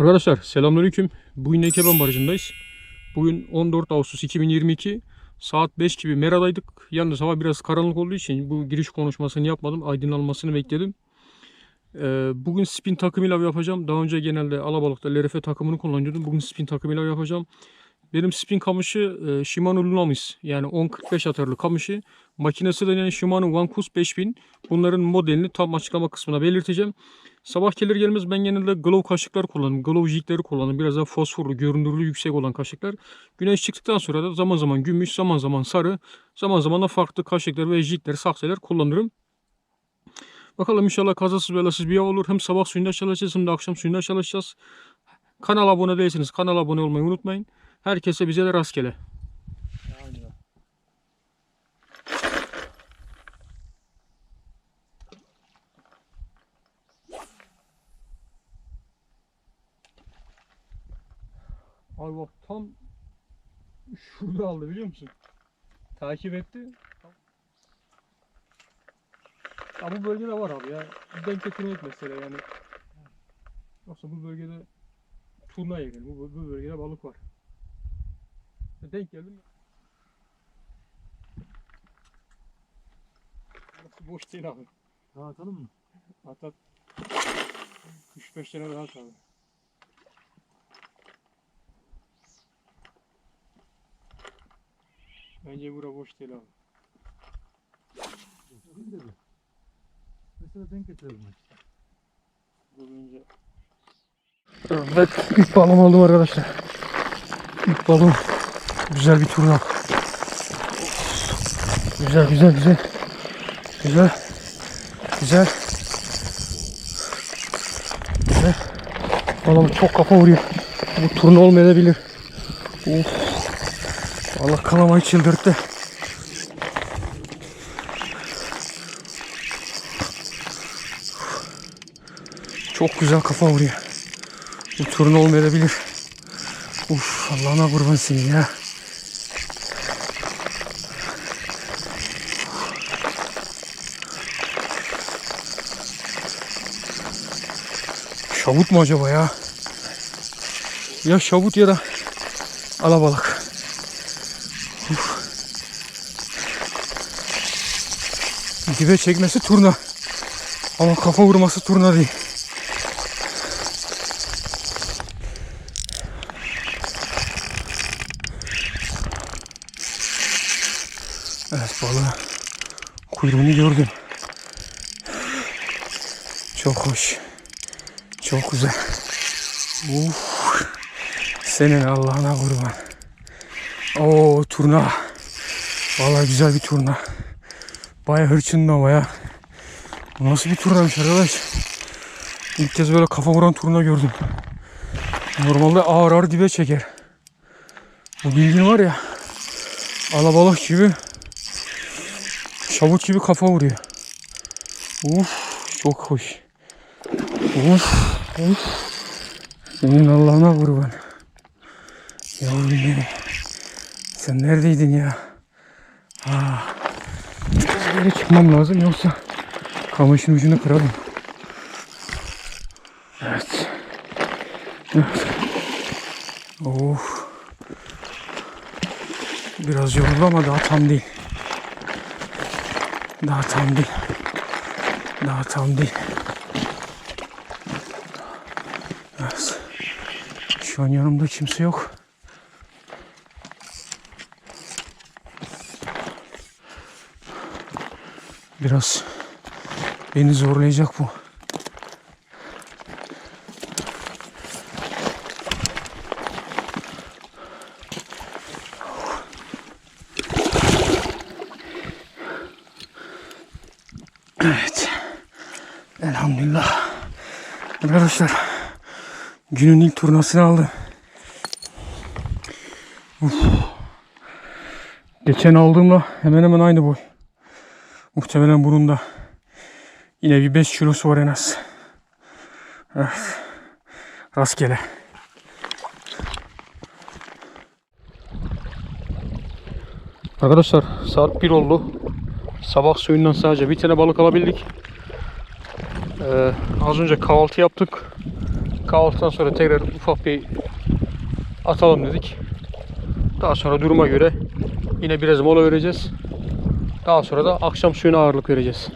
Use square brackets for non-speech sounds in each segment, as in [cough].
Arkadaşlar selamünaleyküm. Bugün Nekeban Barajı'ndayız. Bugün 14 Ağustos 2022 saat 5 gibi Mera'daydık. Yalnız hava biraz karanlık olduğu için bu giriş konuşmasını yapmadım. Aydınlanmasını bekledim. Ee, bugün spin takımıyla yapacağım. Daha önce genelde alabalıkta LRF takımını kullanıyordum. Bugün spin takımıyla yapacağım. Benim spin kamışı e, Shimano Lunamis yani 1045 atarlı kamışı. Makinesi de yani Shimano Vankus 5000. Bunların modelini tam açıklama kısmına belirteceğim. Sabah gelir gelmez ben genelde glow kaşıklar kullanırım. Glow jigleri kullanırım. Biraz daha fosforlu, görünürlüğü yüksek olan kaşıklar. Güneş çıktıktan sonra da zaman zaman gümüş, zaman zaman sarı, zaman zaman da farklı kaşıklar ve jigler, sakseler kullanırım. Bakalım inşallah kazasız belasız bir av olur. Hem sabah suyunda çalışacağız hem de akşam suyunda çalışacağız. Kanala abone değilseniz kanala abone olmayı unutmayın. Herkese bize de rastgele. Ay bak tam şurada aldı biliyor musun? Takip etti. Ya bu bölgede var abi ya. Denk getirmek mesele yani. Yoksa bu bölgede turna yeri. Bu, bu bölgede balık var. Denk geldim. Burası boş değil abi. Daha atalım mı? At at. 3-5 tane daha kaldı. Bence bura boş değil abi. Değil de bir. Mesela denk getirelim. işte. Bu bence... Evet, ilk balım aldım arkadaşlar. İlk balım. Güzel bir turna. Güzel, güzel, güzel. Güzel. Güzel. Güzel. Balım çok kafa vuruyor. Bu turna olmayabilir. Of. Allah kalamayı çıldırttı. Çok güzel kafa vuruyor. Bu turun olmayabilir. Uf Allah'ına kurban seni ya. Şavut mu acaba ya? Ya şavut ya da alabalık. Uf. Dibe çekmesi turna. Ama kafa vurması turna değil. Evet balığı kuyruğunu gördüm. Çok hoş. Çok güzel. Uf. Senin Allah'ına kurban. Oo turna. Vallahi güzel bir turna. Baya hırçınlı ama ya. Bu nasıl bir turnamış arkadaş? İlk kez böyle kafa vuran turna gördüm. Normalde ağır ağır dibe çeker. Bu bildiğin var ya. Alabalık gibi Şavut gibi kafa vuruyor. Uf çok hoş. Uf uf. Senin Allah'ına kurban. Yavrum benim. Sen neredeydin ya? Ha. Biraz geri çıkmam lazım yoksa kamışın ucunu kırarım. Evet. Evet. Of. Biraz yoruldu ama daha tam değil. Daha tam değil. Daha tam değil. Şu an yanımda kimse yok. Biraz beni zorlayacak bu. Evet. Elhamdülillah. Arkadaşlar günün ilk turnasını aldım. Uf. Geçen aldığımla hemen hemen aynı boy. Muhtemelen bunun da yine bir 5 kilosu var en az. Evet. Rastgele. Arkadaşlar saat 1 oldu. Sabah suyundan sadece bir tane balık alabildik. Ee, az önce kahvaltı yaptık. Kahvaltıdan sonra tekrar ufak bir atalım dedik. Daha sonra duruma göre yine biraz mola vereceğiz. Daha sonra da akşam suyuna ağırlık vereceğiz.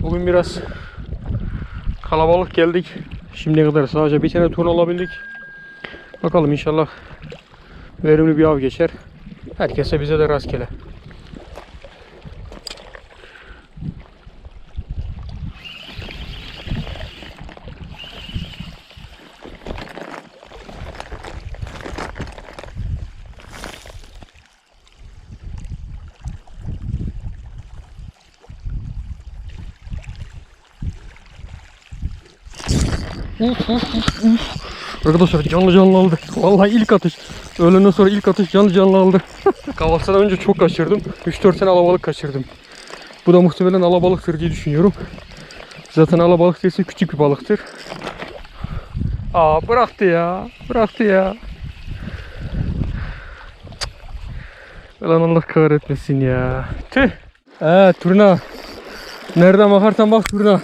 Bugün biraz kalabalık geldik. Şimdiye kadar sadece bir tane turn alabildik. Bakalım inşallah verimli bir av geçer. Herkese bize de rastgele. Arkadaşlar canlı canlı aldı. Vallahi ilk atış. Öğlenden sonra ilk atış canlı canlı aldı. [laughs] Kahvaltıdan önce çok kaçırdım. 3-4 tane alabalık kaçırdım. Bu da muhtemelen alabalıktır diye düşünüyorum. Zaten alabalık değilse küçük bir balıktır. Aa bıraktı ya. Bıraktı ya. Lan Allah kahretmesin ya. Tüh. Ee turna. Nereden bakarsan bak turna.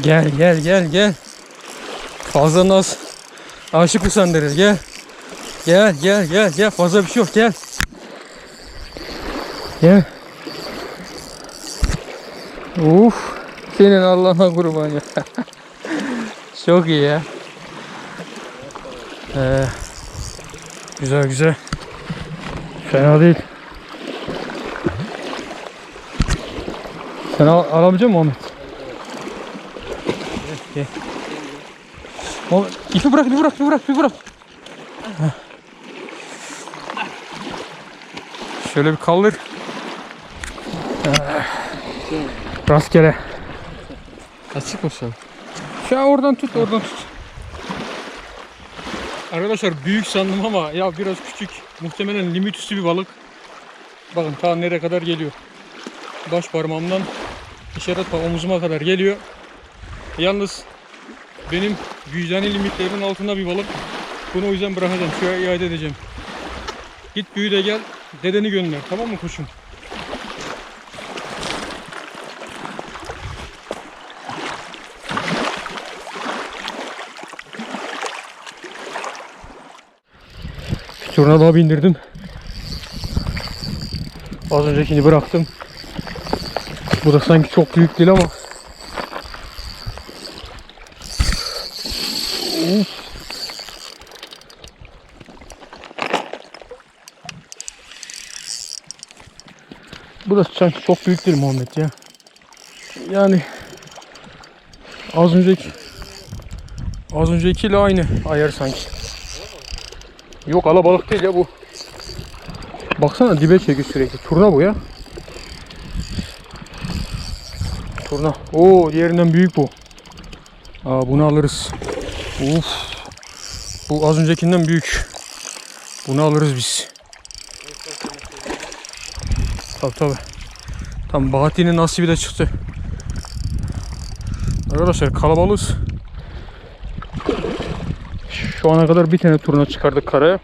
Gel gel gel gel. Fazla naz aşık usandırır gel. Gel gel gel gel fazla bir şey yok gel. Gel. Uf. Senin Allah'ına kurban ya. [laughs] Çok iyi ya. Ee, güzel güzel. Fena değil. Sen al, alabilecek misin Muhammed? Gel. Muhammed, ipi bırak, ipi bırak, ipi bırak, ipi bırak. Heh. Şöyle bir kaldır. Rastgele. Açık mısın? Şu an oradan tut, oradan tut. Arkadaşlar büyük sandım ama ya biraz küçük. Muhtemelen limit üstü bir balık. Bakın ta nereye kadar geliyor. Baş parmağımdan işaret omuzuma kadar geliyor. Yalnız benim vicdani limitlerimin altında bir balık. Bunu o yüzden bırakacağım. Şuraya iade edeceğim. Git büyü de gel. Dedeni gönder. Tamam mı koçum? Turna daha bindirdim. Az öncekini bıraktım. Bu da sanki çok büyük değil ama. Da sanki çok büyük değil Muhammed ya. Yani az önceki az öncekiyle aynı ayar sanki. Yok alabalık değil ya bu. Baksana dibe çekiyor sürekli. Turna bu ya. Turna. Oo diğerinden büyük bu. Aa bunu alırız. Uf. Bu az öncekinden büyük. Bunu alırız biz. Tabi tabi. Tam Bahattin'in nasibi de çıktı. Arkadaşlar kalabalığız. Şu ana kadar bir tane turna çıkardık karaya.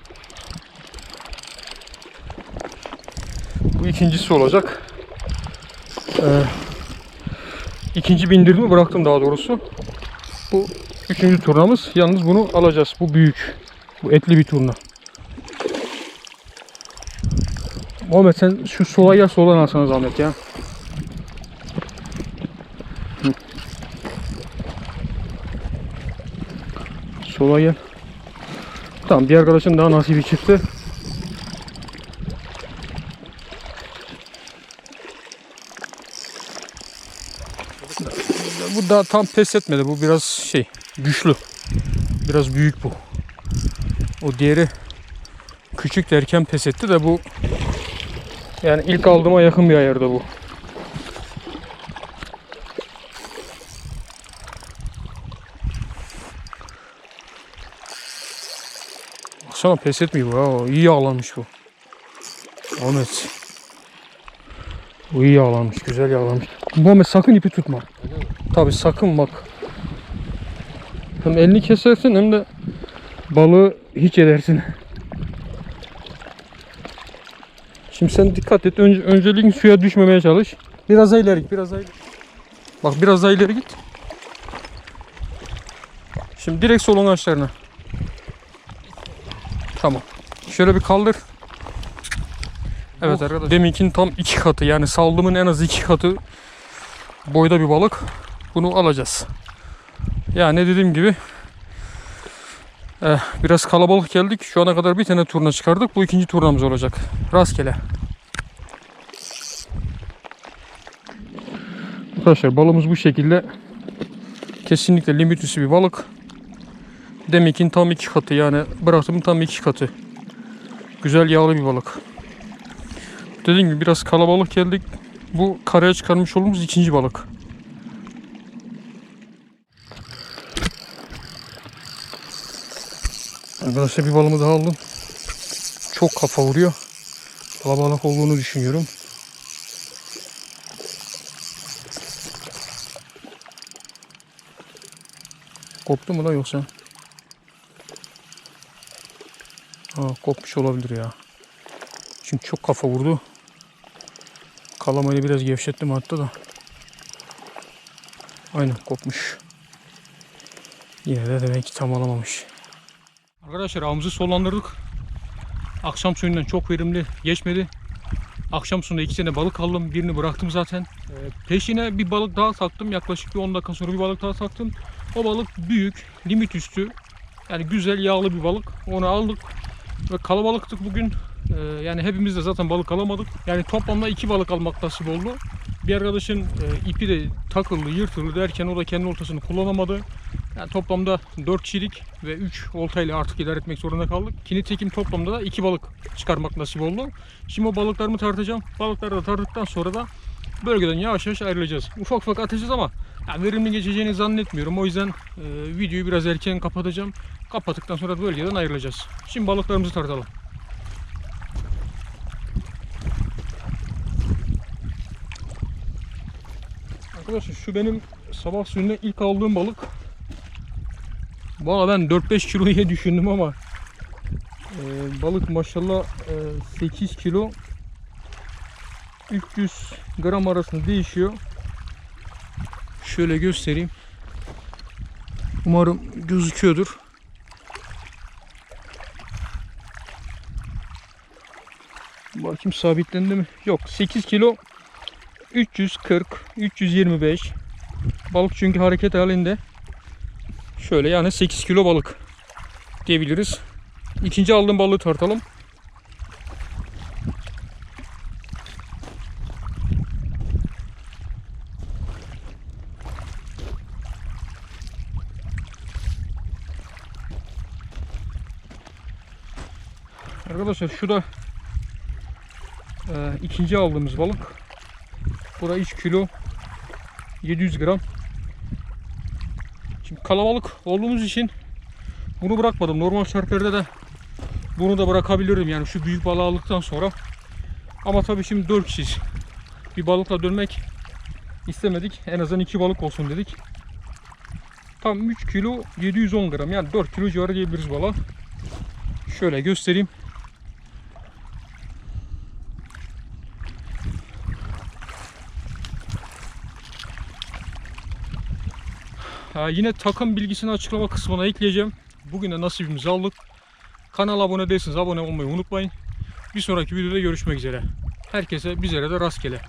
Bu ikincisi olacak. Ee, ikinci bindirimi bıraktım daha doğrusu. Bu üçüncü turnamız. Yalnız bunu alacağız. Bu büyük. Bu etli bir turna. Muhammed sen şu sola ya sola alsana zahmet ya. Sola gel. Tamam bir arkadaşın daha nasibi çıktı. Bu daha tam pes etmedi. Bu biraz şey güçlü. Biraz büyük bu. O diğeri küçük derken pes etti de bu yani ilk aldığıma yakın bir ayarda bu. Baksana pes etmiyor bu ha. İyi yağlanmış bu. Ahmet. Bu iyi yağlanmış. Güzel yağlanmış. Muhammed sakın ipi tutma. Tabi sakın bak. Hem elini kesersin hem de balığı hiç edersin. Şimdi sen dikkat et. Önce, önceliğin suya düşmemeye çalış. Biraz daha ileri git. Biraz daha ileri. Bak biraz daha ileri git. Şimdi direkt solun açlarına. Tamam. Şöyle bir kaldır. Evet Oh. arkadaşlar. Deminkin tam iki katı yani saldığımın en az iki katı boyda bir balık. Bunu alacağız. Yani dediğim gibi eh, biraz kalabalık geldik. Şu ana kadar bir tane turna çıkardık. Bu ikinci turnamız olacak. Rastgele. Arkadaşlar balımız bu şekilde. Kesinlikle limit üstü bir balık. Deminkin tam iki katı yani bıraktığımın tam iki katı. Güzel yağlı bir balık. Dediğim gibi biraz kalabalık geldik. Bu karaya çıkarmış olduğumuz ikinci balık. Arkadaşlar bir balımı daha aldım. Çok kafa vuruyor. Kalabalık olduğunu düşünüyorum. Koptu mu lan yoksa? Ha, kopmuş olabilir ya. Çünkü çok kafa vurdu. Kalamayı biraz gevşettim hatta da. Aynen kopmuş. Yine de demek ki tam alamamış. Arkadaşlar ağımızı sollandırdık. Akşam suyundan çok verimli geçmedi. Akşam suyunda iki tane balık aldım. Birini bıraktım zaten. Ee, peşine bir balık daha taktım. Yaklaşık bir 10 dakika sonra bir balık daha taktım. O balık büyük, limit üstü. Yani güzel yağlı bir balık. Onu aldık. Ve kalabalıktık bugün. Ee, yani hepimiz de zaten balık alamadık. Yani toplamda iki balık almak nasip oldu. Bir arkadaşın e, ipi de takıldı, yırtıldı derken o da kendi oltasını kullanamadı. Yani toplamda 4 kişilik ve 3 oltayla artık idare etmek zorunda kaldık. Ki nitekim toplamda da 2 balık çıkarmak nasip oldu. Şimdi o balıklarımı tartacağım. Balıkları da tarttıktan sonra da bölgeden yavaş yavaş ayrılacağız. Ufak ufak atacağız ama yani verimli geçeceğini zannetmiyorum. O yüzden e, videoyu biraz erken kapatacağım. Kapattıktan sonra bölgeden ayrılacağız. Şimdi balıklarımızı tartalım. Arkadaşlar şu benim sabah suyunda ilk aldığım balık. Valla ben 4-5 kilo diye düşündüm ama e, balık maşallah e, 8 kilo 300 gram arasında değişiyor. Şöyle göstereyim. Umarım gözüküyordur. Bakayım sabitlendi mi? Yok 8 kilo 340 325 balık çünkü hareket halinde şöyle yani 8 kilo balık diyebiliriz. İkinci aldığım balığı tartalım. Arkadaşlar şu da e, ikinci aldığımız balık. Bu da 3 kilo 700 gram. Şimdi kalabalık olduğumuz için bunu bırakmadım. Normal şartlarda da bunu da bırakabilirim yani şu büyük balığı aldıktan sonra. Ama tabii şimdi 4 kişiyiz. Bir balıkla dönmek istemedik. En azından 2 balık olsun dedik. Tam 3 kilo 710 gram yani 4 kilo civarı diyebiliriz balığa. Şöyle göstereyim. Yine takım bilgisini açıklama kısmına ekleyeceğim. Bugün de nasibimizi aldık. Kanala abone değilseniz abone olmayı unutmayın. Bir sonraki videoda görüşmek üzere. Herkese bizlere de rastgele.